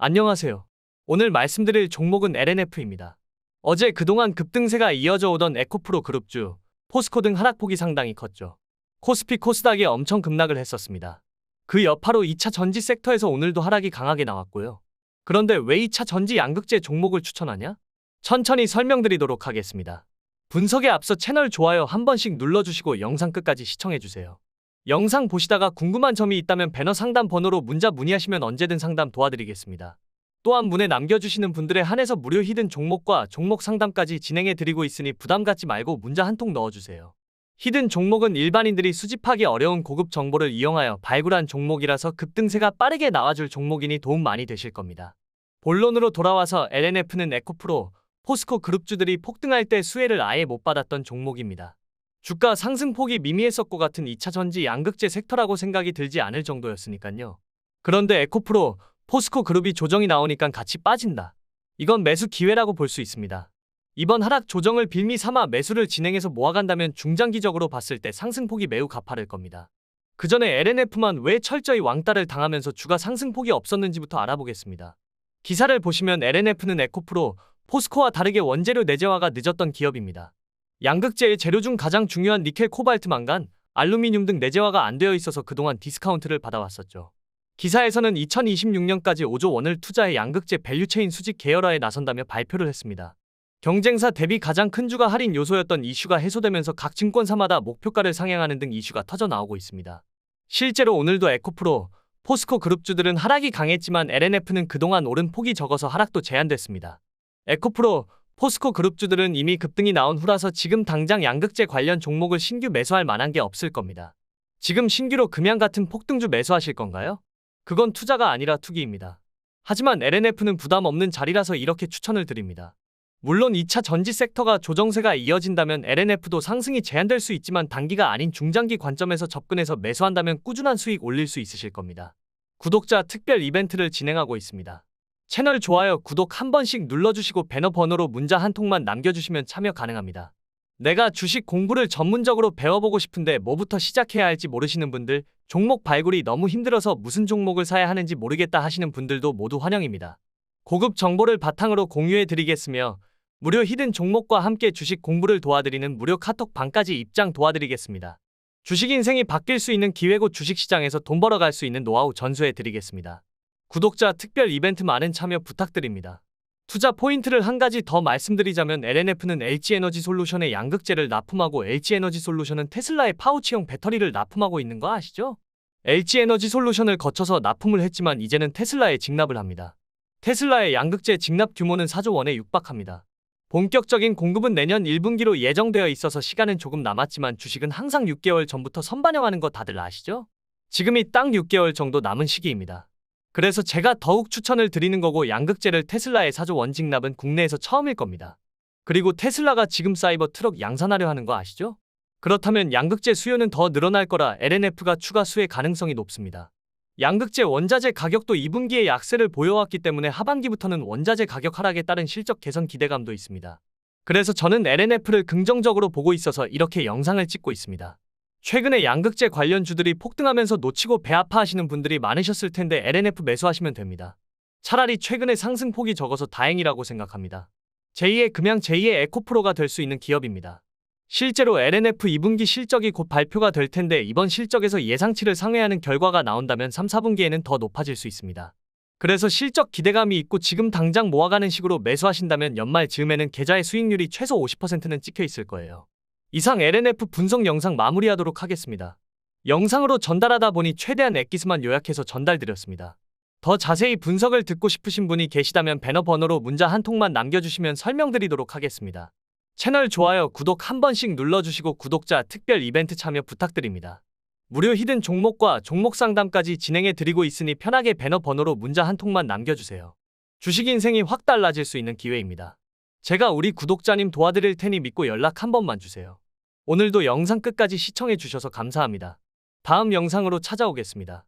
안녕하세요. 오늘 말씀드릴 종목은 LNF입니다. 어제 그동안 급등세가 이어져 오던 에코프로 그룹주, 포스코 등 하락폭이 상당히 컸죠. 코스피 코스닥이 엄청 급락을 했었습니다. 그 여파로 2차 전지 섹터에서 오늘도 하락이 강하게 나왔고요. 그런데 왜 2차 전지 양극재 종목을 추천하냐? 천천히 설명드리도록 하겠습니다. 분석에 앞서 채널 좋아요 한 번씩 눌러주시고 영상 끝까지 시청해주세요. 영상 보시다가 궁금한 점이 있다면 배너 상담 번호로 문자 문의하시면 언제든 상담 도와드리겠습니다. 또한 문에 남겨주시는 분들에 한해서 무료 히든 종목과 종목 상담까지 진행해 드리고 있으니 부담 갖지 말고 문자 한 통 넣어주세요. 히든 종목은 일반인들이 수집하기 어려운 고급 정보를 이용하여 발굴한 종목이라서 급등세가 빠르게 나와줄 종목이니 도움 많이 되실 겁니다. 본론으로 돌아와서 LNF는 에코프로, 포스코 그룹주들이 폭등할 때 수혜를 아예 못 받았던 종목입니다. 주가 상승폭이 미미했었고 같은 2차 전지 양극재 섹터라고 생각이 들지 않을 정도였으니까요. 그런데 에코프로, 포스코 그룹이 조정이 나오니까 같이 빠진다. 이건 매수 기회라고 볼 수 있습니다. 이번 하락 조정을 빌미 삼아 매수를 진행해서 모아간다면 중장기적으로 봤을 때 상승폭이 매우 가파를 겁니다. 그 전에 LNF만 왜 철저히 왕따를 당하면서 주가 상승폭이 없었는지부터 알아보겠습니다. 기사를 보시면 LNF는 에코프로, 포스코와 다르게 원재료 내재화가 늦었던 기업입니다. 양극재의 재료 중 가장 중요한 니켈, 코발트, 망간, 알루미늄 등 내재화가 안 되어 있어서 그동안 디스카운트를 받아왔었죠. 기사에서는 2026년까지 5조 원을 투자해 양극재 밸류체인 수직 계열화에 나선다며 발표를 했습니다. 경쟁사 대비 가장 큰 주가 할인 요소였던 이슈가 해소되면서 각 증권사마다 목표가를 상향하는 등 이슈가 터져 나오고 있습니다. 실제로 오늘도 에코프로, 포스코 그룹주들은 하락이 강했지만 LNF는 그동안 오른 폭이 적어서 하락도 제한됐습니다. 에코프로, 포스코 그룹주들은 이미 급등이 나온 후라서 지금 당장 양극재 관련 종목을 신규 매수할 만한 게 없을 겁니다. 지금 신규로 금양 같은 폭등주 매수하실 건가요? 그건 투자가 아니라 투기입니다. 하지만 LNF는 부담 없는 자리라서 이렇게 추천을 드립니다. 물론 2차 전지 섹터가 조정세가 이어진다면 LNF도 상승이 제한될 수 있지만 단기가 아닌 중장기 관점에서 접근해서 매수한다면 꾸준한 수익 올릴 수 있으실 겁니다. 구독자 특별 이벤트를 진행하고 있습니다. 채널 좋아요, 구독 한 번씩 눌러주시고 배너 번호로 문자 한 통만 남겨주시면 참여 가능합니다. 내가 주식 공부를 전문적으로 배워보고 싶은데 뭐부터 시작해야 할지 모르시는 분들, 종목 발굴이 너무 힘들어서 무슨 종목을 사야 하는지 모르겠다 하시는 분들도 모두 환영입니다. 고급 정보를 바탕으로 공유해 드리겠으며 무료 히든 종목과 함께 주식 공부를 도와드리는 무료 카톡 방까지 입장 도와드리겠습니다. 주식 인생이 바뀔 수 있는 기회고 주식시장에서 돈 벌어갈 수 있는 노하우 전수해 드리겠습니다. 구독자 특별 이벤트 많은 참여 부탁드립니다. 투자 포인트를 한 가지 더 말씀드리자면 LNF는 LG에너지 솔루션의 양극재를 납품하고 LG에너지 솔루션은 테슬라의 파우치형 배터리를 납품하고 있는 거 아시죠? LG에너지 솔루션을 거쳐서 납품을 했지만 이제는 테슬라에 직납을 합니다. 테슬라의 양극재 직납 규모는 4조 원에 육박합니다. 본격적인 공급은 내년 1분기로 예정되어 있어서 시간은 조금 남았지만 주식은 항상 6개월 전부터 선반영하는 거 다들 아시죠? 지금이 딱 6개월 정도 남은 시기입니다. 그래서 제가 더욱 추천을 드리는 거고 양극재를 테슬라에 4조 원 직납은 국내에서 처음일 겁니다. 그리고 테슬라가 지금 사이버 트럭 양산하려 하는 거 아시죠? 그렇다면 양극재 수요는 더 늘어날 거라 LNF가 추가 수혜 가능성이 높습니다. 양극재 원자재 가격도 2분기에 약세를 보여왔기 때문에 하반기부터는 원자재 가격 하락에 따른 실적 개선 기대감도 있습니다. 그래서 저는 LNF를 긍정적으로 보고 있어서 이렇게 영상을 찍고 있습니다. 최근에 양극재 관련주들이 폭등하면서 놓치고 배 아파하시는 분들이 많으셨을 텐데 LNF 매수하시면 됩니다. 차라리 최근에 상승폭이 적어서 다행이라고 생각합니다. 제2의 금양 제2의 에코프로가 될 수 있는 기업입니다. 실제로 LNF 2분기 실적이 곧 발표가 될 텐데 이번 실적에서 예상치를 상회하는 결과가 나온다면 3, 4분기에는 더 높아질 수 있습니다. 그래서 실적 기대감이 있고 지금 당장 모아가는 식으로 매수하신다면 연말 즈음에는 계좌의 수익률이 최소 50%는 찍혀 있을 거예요. 이상 LNF 분석 영상 마무리하도록 하겠습니다. 영상으로 전달하다 보니 최대한 엑기스만 요약해서 전달드렸습니다. 더 자세히 분석을 듣고 싶으신 분이 계시다면 배너 번호로 문자 한 통만 남겨주시면 설명드리도록 하겠습니다. 채널 좋아요, 구독 한 번씩 눌러주시고 구독자 특별 이벤트 참여 부탁드립니다. 무료 히든 종목과 종목 상담까지 진행해 드리고 있으니 편하게 배너 번호로 문자 한 통만 남겨주세요. 주식 인생이 확 달라질 수 있는 기회입니다. 제가 우리 구독자님 도와드릴 테니 믿고 연락 한 번만 주세요. 오늘도 영상 끝까지 시청해 주셔서 감사합니다. 다음 영상으로 찾아오겠습니다.